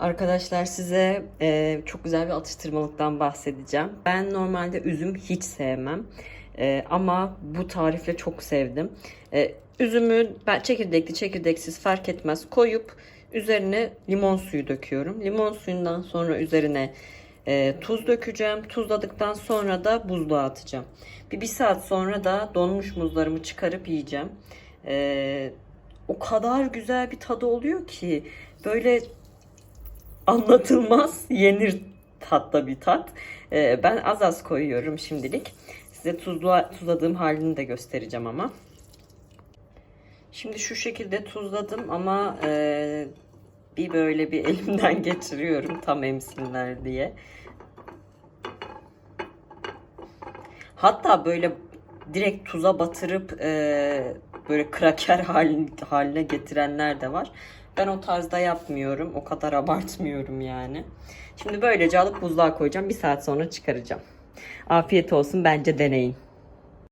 Arkadaşlar size e, çok güzel bir atıştırmalıktan bahsedeceğim. Ben normalde üzüm hiç sevmem. E, ama bu tarifle çok sevdim. E, üzümü ben çekirdekli çekirdeksiz fark etmez koyup üzerine limon suyu döküyorum. Limon suyundan sonra üzerine e, tuz dökeceğim. Tuzladıktan sonra da buzluğa atacağım. Bir, bir saat sonra da donmuş muzlarımı çıkarıp yiyeceğim. E, o kadar güzel bir tadı oluyor ki böyle anlatılmaz yenir tatlı bir tat. Ee, ben az az koyuyorum şimdilik. Size tuzla, tuzladığım halini de göstereceğim ama. Şimdi şu şekilde tuzladım ama e, bir böyle bir elimden geçiriyorum tam emsinler diye. Hatta böyle direkt tuza batırıp e, böyle kraker haline, haline getirenler de var. Ben o tarzda yapmıyorum. O kadar abartmıyorum yani. Şimdi böylece alıp buzluğa koyacağım. Bir saat sonra çıkaracağım. Afiyet olsun. Bence deneyin.